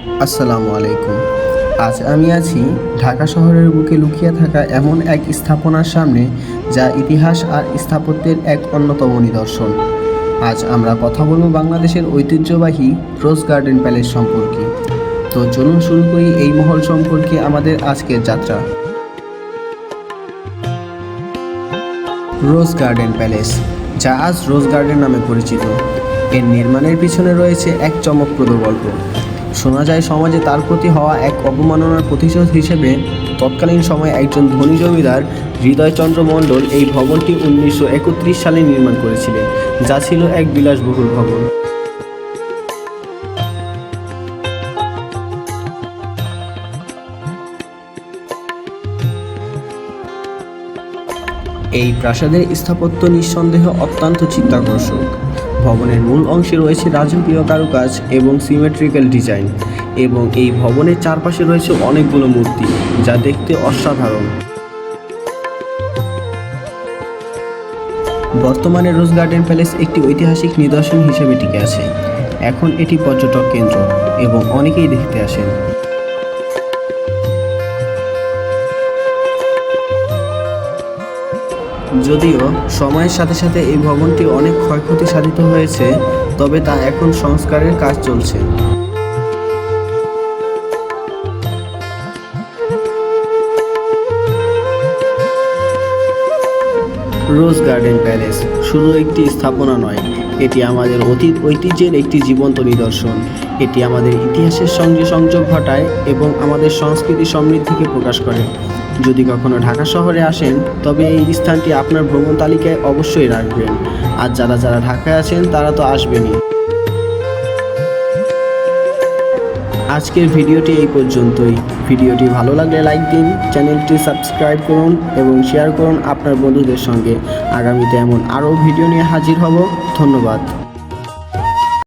আসসালামু আলাইকুম। আজ আমি আছি ঢাকা শহরের বুকে লুকিয়ে থাকা এমন এক স্থাপনার সামনে, যা ইতিহাস আর স্থাপত্যের এক অন্যতম নিদর্শন। আজ আমরা কথা বলব বাংলাদেশের ঐতিহ্যবাহী রোজ গার্ডেন প্যালেস সম্পর্কে। তো চলুন শুরু করি এই মহল সম্পর্কে আমাদের আজকের যাত্রা। রোজ গার্ডেন প্যালেস, যা আজ রোজ গার্ডেন নামে পরিচিত। এর নির্মাণের পিছনে রয়েছে এক চমকপ্রদ গল্প। শোনা যায় সমাজে তার প্রতি হওয়া এক অবমাননার প্রতিশোধ হিসেবে তৎকালীন সময়ে একজন ধনী জমিদার হৃদয়চন্দ্র মণ্ডল এই ভবনটি উনিশশো একত্রিশ সালে নির্মাণ করেছিলেন, যা ছিল এক বিলাসবহুল ভবন। এই প্রাসাদের স্থাপত্য নিঃসন্দেহ অত্যন্ত চিত্তাকর্ষক ভবনের মূল অংশে রয়েছে রাজকীয় কারুকাজ এবং সিমেট্রিক্যাল ডিজাইন এবং এই ভবনের চারপাশে রয়েছে অনেকগুলো মূর্তি, যা দেখতে অসাধারণ। বর্তমানে রোজ গার্ডেন প্যালেস একটি ঐতিহাসিক নিদর্শন হিসেবে টিকে আছে। এখন এটি পর্যটক কেন্দ্র এবং অনেকেই দেখতে আসেন। যদিও সময়ের সাথে সাথে এই ভবনটি অনেক ক্ষয়ক্ষতি সাধিত হয়েছে, তবে তা এখন সংস্কারের কাজ চলছে। রোজ গার্ডেন প্যালেস শুধু একটি স্থাপনা নয়, এটি আমাদের অতীত ঐতিহ্যের একটি জীবন্ত নিদর্শন। এটি আমাদের ইতিহাসের সঙ্গে সংযোগ ঘটায় এবং আমাদের সংস্কৃতি সমৃদ্ধিকে প্রকাশ করে। যদি কখনো ঢাকা শহরে আসেন, তবে এই স্থানটি আপনার ভ্রমণ তালিকায় অবশ্যই রাখবেন। আর যারা যারা ঢাকায় আছেন, তারা তো আসবেনই। আজকের ভিডিওটি এই পর্যন্তই। ভিডিওটি ভালো লাগলে লাইক দিন, চ্যানেলটি সাবস্ক্রাইব করুন এবং শেয়ার করুন আপনার বন্ধুদের সঙ্গে। আগামীতে এমন আরও ভিডিও নিয়ে হাজির হব। ধন্যবাদ।